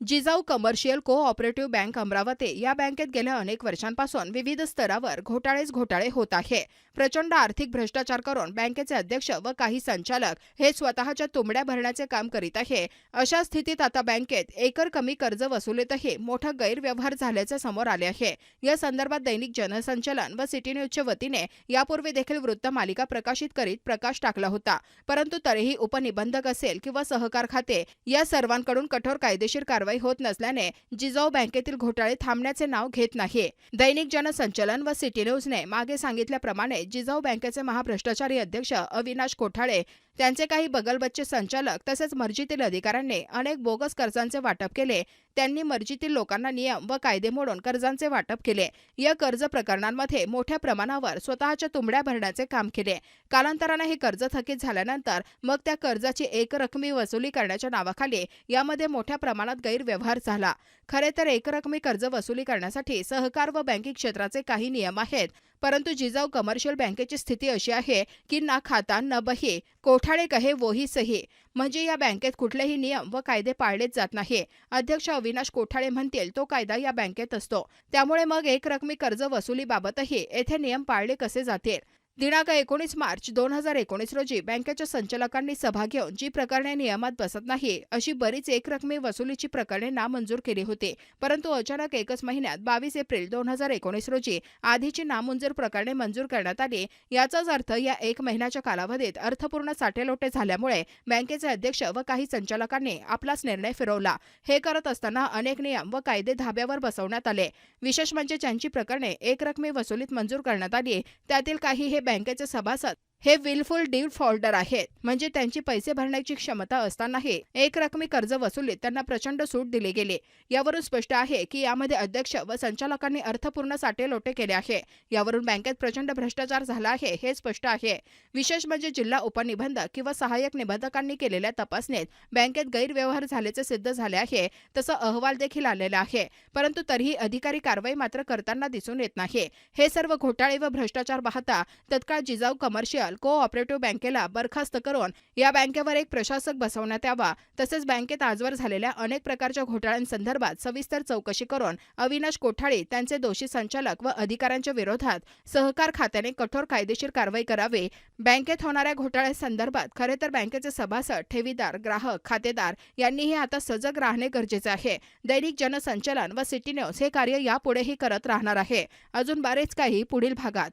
Jijau commercial co operative bank Amravati या बँकेत गेल्या अनेक वर्षांपासून विविध स्तरावर घोटाळेच घोटाळे होत आहे. प्रचंड आर्थिक भ्रष्टाचार करून बँकेचे अध्यक्ष व काही संचालक हे स्वतःच्या तुंबड्या भरण्याचे काम करीत आहे. अशा स्थितीत आता बँकेत एकर कमी कर्ज वसुलीतही मोठा गैरव्यवहार झाल्याचे समोर आले आहे. या संदर्भात दैनिक जनसंचलन व सिटी न्यूजच्या वतीने यापूर्वी देखील वृत्त मालिका प्रकाशित करीत प्रकाश टाकला होता. परंतु तरीही उपनिबंधक असेल किंवा सहकार खाते या सर्वांकडून कठोर कायदेशीर कारवाई होत नसल्याने जिजाऊ बँकेतील घोटाळे थांबण्याचे नाव घेत नाही. दैनिक जनसंचलन व सिटी न्यूजने मागे सांगितल्याप्रमाणे जिजाऊ बँकेचे महाभ्रष्टाचारी अध्यक्ष अविनाश कोठाळे त्यांचे काही बगलबच्चे संचालक तसेच मर्जीतील अधिकाऱ्यांनी अनेक बोगस कर्जांचे वाटप केले. त्यांनी मर्जीतील लोकांना नियम व कायदे मोडून कर्जांचे वाटप केले. या कर्ज प्रकरणांमध्ये मोठ्या प्रमाणावर स्वतःच्या तुंबड्या भरण्याचे काम केले. कालांतराने हे कर्ज थकीत झाल्यानंतर मग त्या कर्जाची एकरकमी वसुली करण्याच्या नावाखाली यामध्ये मोठ्या प्रमाणात गैरव्यवहार झाला. खरे तर एकरकमी कर्ज वसुली करण्यासाठी सहकार व बँकिंग क्षेत्राचे काही नियम आहेत. परंतु जिजाऊ कमर्शियल बँकेची स्थिती अशी आहे की ना खाता न बही कोठाळे कहे वोही सही. म्हणजे या बँकेत कुठलेही नियम व कायदे पाळलेच जात नाही. अध्यक्ष अविनाश कोठाळे म्हणतील तो कायदा या बँकेत असतो. त्यामुळे मग एकरकमी कर्ज वसुलीबाबतही येथे नियम पाळले कसे जातील? दिनांक एकोणीस मार्च दोन हजार एकोणीस रोजी बँकेच्या संचालकांनी सभा घेऊन जी प्रकरणे नियमात बसत नाही अशी बरीच एकरकमी वसुलीची प्रकरणे नामंजूर केली होती. परंतु अचानक एकच महिन्यात बावीस एप्रिल दोन हजार एकोणीस रोजी आधीची नामंजूर प्रकरणे मंजूर करण्यात आली. याचाच अर्थ या एक महिन्याच्या कालावधीत अर्थपूर्ण साठेलोटे झाल्यामुळे बँकेचे अध्यक्ष व काही संचालकांनी आपलाच निर्णय फिरवला. हे करत असताना अनेक नियम व कायदे धाब्यावर बसवण्यात आले. विशेष म्हणजे ज्यांची प्रकरणे एकरकमी वसुलीत मंजूर करण्यात आली त्यातील काही हे बँकेचे सभासद हे विलफुल डिफॉल्टर आहेत. म्हणजे त्यांची पैसे भरण्याची क्षमता असतानाही एक रकमी कर्ज वसुलीत त्यांना प्रचंड सूट दिली गेली. यावरून स्पष्ट आहे की यामध्ये अध्यक्ष व संचालकांनी अर्थपूर्ण साठेलोटे केले आहे. यावरून बँकेत प्रचंड भ्रष्टाचार झाला आहे हे स्पष्ट आहे. विशेष म्हणजे जिल्हा उपनिबंधक किंवा सहाय्यक निबंधकांनी केलेल्या तपासणीत बँकेत गैरव्यवहार झाल्याचे सिद्ध झाले आहे तसा अहवाल देखील आलेला आहे. परंतु तरीही अधिकारी कारवाई मात्र करताना दिसून येत नाही. हे सर्व घोटाळे व भ्रष्टाचार पाहता तत्काळ जिजाऊ कमर्शियल को ऑपरेटिव्ह बँकेला बरखास्त करून या बँकेवर एक प्रशासक बसवण्यात यावा. तसेच बँकेत आजवर झालेल्या अनेक प्रकारच्या घोटाळ्यांसंदर्भात सविस्तर चौकशी करून अविनाश कोठाळे त्यांचे दोषी संचालक व अधिकाऱ्यांच्या विरोधात सहकार खात्याने कठोर कायदेशीर कारवाई करावी. बँकेत होणाऱ्या घोटाळ्यासंदर्भात खरे तर बँकेचे सभासद ठेवीदार ग्राहक खातेदार यांनीही आता सजग राहणे गरजेचे आहे. दैनिक जनसंचलन व सिटी न्यूज हे कार्य यापुढेही करत राहणार आहे. अजून बरेच काही पुढील भागात.